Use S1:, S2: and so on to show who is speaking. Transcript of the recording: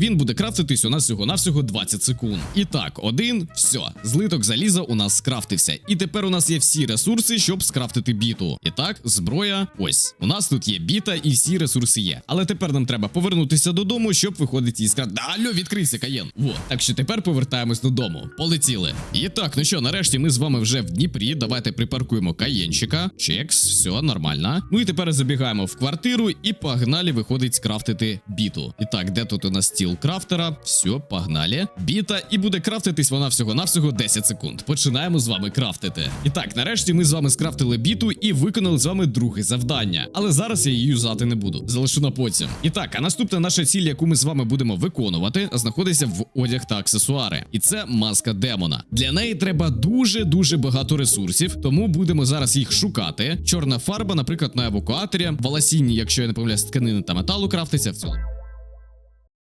S1: Він буде крафтитись у нас всього навсього 20 секунд. І так, один, все, злиток заліза у нас скрафтився. І тепер у нас є всі ресурси, щоб скрафтити біту. І так, зброя. Ось у нас тут є біта, і всі ресурси є. Але тепер нам треба повернутися додому, щоб виходити із скрафт. Да, алло, відкрийся, Каєн. Во. Так що тепер повертаємось додому. Полетіли. І так, ну що, нарешті ми з вами вже в Дніпрі. Давайте припаркуємо каєнчика. Чекс, все нормально. Ну і тепер забігаємо в квартиру і погнали виходить скрафтити біту. І так, де тут у нас стіл крафтера? Все, погнали. Біта, і буде крафтитись вона всього-навсього 10 секунд. Починаємо з вами крафтити. І так, нарешті ми з вами скрафтили біту і виконали з вами друге завдання. Але зараз я її юзати не буду. Залишу на потім. І так, а наступна наша ціль, яку ми з вами будемо виконувати, знаходиться в одяг та аксесуари. І це маска демона. Для неї треба дуже дуже багато ресурсів, тому будемо зараз їх шукати. Чорна фарба, наприклад, на евакуаторі, волосінні, якщо я не помиляюсь, тканини та металу крафтиться в цілому.